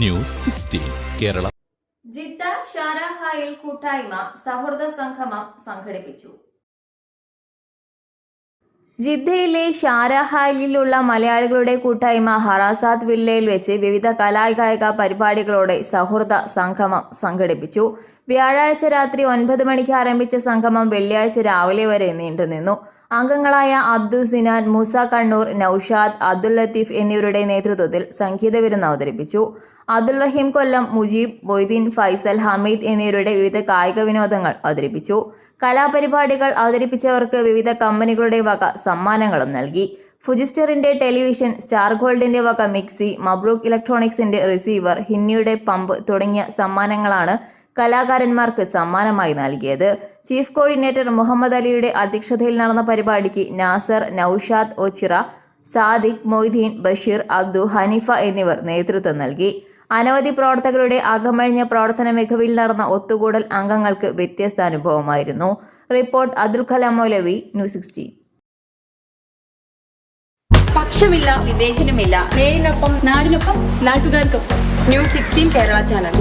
News sixteen Kerala. Jeddah ഷാരാഹായിൽ കൂട്ടായ്മ സൗഹൃദ സംഗമം സംഘടിപ്പിച്ചു. ജിദ്ദയിലെ ഷാരഹായിലുള്ള മലയാളികളുടെ കൂട്ടായ്മ ഹറാസാത്ത് വില്ലയിൽ വെച്ച് വിവിധ കലാകായിക പരിപാടികളോടെ സൗഹൃദ സംഗമം സംഘടിപ്പിച്ചു. വ്യാഴാഴ്ച രാത്രി ഒൻപത് മണിക്ക് ആരംഭിച്ച സംഗമം വെള്ളിയാഴ്ച രാവിലെ വരെ നീണ്ടുനിന്നു. അംഗങ്ങളായ അബ്ദുൽ സിനാൻ മൂസ കണ്ണൂർ നൌഷാദ് അബ്ദുൽ ലത്തീഫ് എന്നിവരുടെ നേതൃത്വത്തിൽ സംഗീത വിരുന്ന് അവതരിപ്പിച്ചു. അബ്ദുൽ റഹീം കൊല്ലം മുജീബ് മൊയ്തീൻ ഫൈസൽ ഹമീദ് എന്നിവരുടെ വിവിധ കായിക വിനോദങ്ങൾ അവതരിപ്പിച്ചു. കലാപരിപാടികൾ അവതരിപ്പിച്ചവർക്ക് വിവിധ കമ്പനികളുടെ വക സമ്മാനങ്ങളും നൽകി. ഫുജിസ്റ്ററിന്റെ ടെലിവിഷൻ സ്റ്റാർ ഗോൾഡിന്റെ വക മിക്സി മബ്രൂക്ക് ഇലക്ട്രോണിക്സിന്റെ റിസീവർ ഹിന്നിയുടെ പമ്പ് തുടങ്ങിയ സമ്മാനങ്ങളാണ് കലാകാരന്മാർക്ക് സമ്മാനമായി നൽകിയത്. ചീഫ് കോർഡിനേറ്റർ മുഹമ്മദ് അലിയുടെ അധ്യക്ഷതയിൽ നടന്ന പരിപാടിക്ക് നാസർ നൌഷാദ് ഒച്ചിറ സാദിഖ് മൊയ്തീൻ ബഷീർ അബ്ദു ഹനീഫ എന്നിവർ നേതൃത്വം നൽകി. അനവധി പ്രവർത്തകരുടെ അകമഴിഞ്ഞ പ്രവർത്തന മികവിൽ നടന്ന ഒത്തുകൂടൽ അംഗങ്ങൾക്ക് വ്യത്യസ്ത അനുഭവമായിരുന്നു report Abdul Kalam Maulavi news sixteen പക്ഷമില്ല വിവേചനമില്ല. നേരിനൊപ്പം നാടിനൊപ്പം നാട്ടുകാർക്കൊപ്പം. News sixteen Kerala channel.